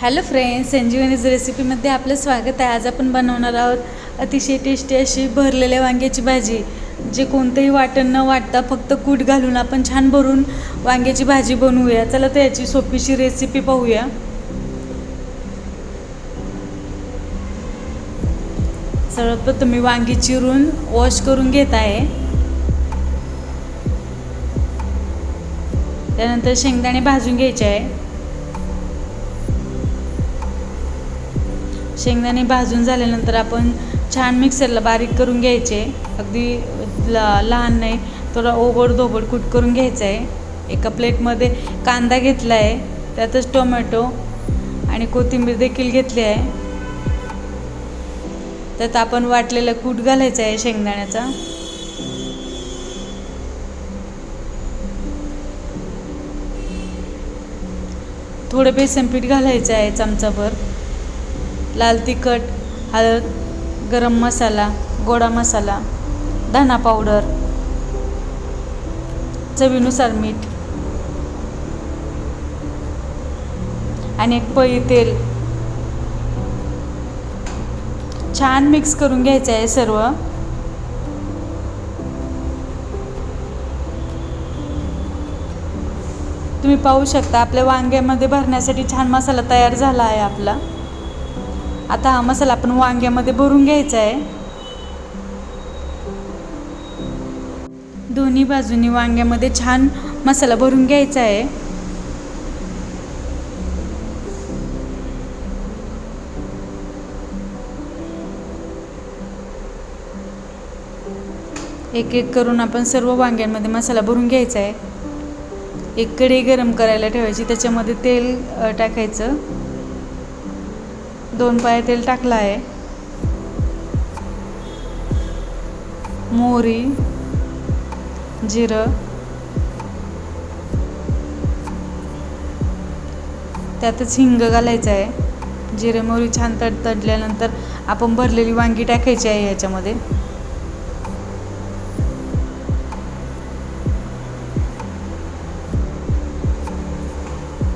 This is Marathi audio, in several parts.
हॅलो फ्रेंड्स संजीवनीज रेसिपीमध्ये आपलं स्वागत आहे. आज आपण बनवणार आहोत अतिशय टेस्टी अशी भरलेल्या वांग्याची भाजी जे कोणतंही वाटण न वाटता फक्त कूट घालून आपण छान भरून वांग्याची भाजी बनवूया. चला तर याची सोपीशी रेसिपी पाहूया. सर्वप्रथम मी वांगी चिरून वॉश करून घेत आहे. त्यानंतर शेंगदाणे भाजून घ्यायचे आहे. शेंगदाणे भाजून झाल्यानंतर आपण छान मिक्सरला बारीक करून घ्यायचे. अगदी ल लहान नाही थोडा ओबड धोबड कूट करून घ्यायचं आहे. एका प्लेटमध्ये कांदा घेतला आहे त्यातच टोमॅटो आणि कोथिंबीर देखील घेतली आहे. त्यात आपण वाटलेलं कूट घालायचं आहे शेंगदाण्याचा. थोडं बेसन पीठ घालायचं आहे चमचाभर. लाल तिखट हळद गरम मसाला गोडा मसाला धना पावडर चवीनुसार मीठ आणि एक पळी तेल. छान मिक्स करून घ्यायचं आहे सर्व. तुम्ही पाहू शकता आपल्या वांग्यामध्ये भरण्यासाठी छान मसाला तयार झाला आहे आपला. आता हा मसाला आपण वांग्यामध्ये भरून घ्यायचा आहे. दोन्ही बाजूनी वांग्यामध्ये छान मसाला भरून घ्यायचा आहे. एक एक करून आपण सर्व वांग्यांमध्ये मसाला भरून घ्यायचा आहे. एक कढई गरम करायला ठेवायची त्याच्यामध्ये तेल टाकायचं. दोन पाय तेल टाकलं आहे. मोहरी जिरं. त्यातच हिंग घालायचं आहे. जिरे मोहरी छान तड तडल्यानंतर आपण भरलेली वांगी टाकायची आहे याच्यामध्ये.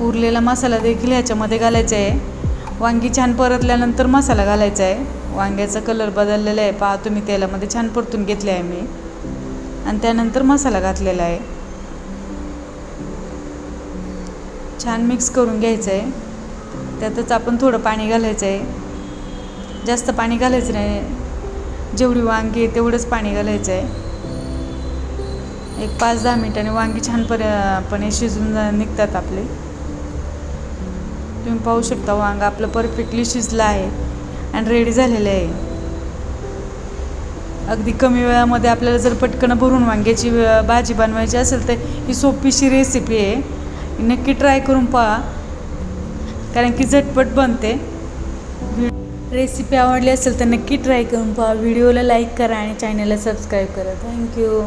उरलेला मसाला देखील ह्याच्यामध्ये घालायचा आहे. वांगी छान परतल्यानंतर मसाला घालायचा आहे. वांग्याचा कलर बदललेला आहे. पहा तुम्ही तेलामध्ये छान परतून घेतले आहे मी. आणि त्यानंतर मसाला घातलेला आहे. छान मिक्स करून घ्यायचं आहे. त्यातच आपण थोडं पाणी घालायचं आहे. जास्त पाणी घालायचं नाही. जेवढी वांगी आहे तेवढंच पाणी घालायचं आहे. एक पाच दहा मिनिटांनी वांगी छान पणे शिजून जा- निघतात आपले. तुम्ही पाहू शकता वांग. आपलं परफेक्टली शिजलं आहे. आणि रेडी झालेलं आहे. अगदी कमी वेळामध्ये आपल्याला जर पटकन भरून वांग्याची भाजी बनवायची असेल तर ही सोपीशी रेसिपी आहे. नक्की ट्राय करून पहा. कारण की झटपट बनते. रेसिपी आवडली असेल तर नक्की ट्राय करून पहा. व्हिडिओला लाईक करा आणि चॅनलला सबस्क्राईब करा. थँक्यू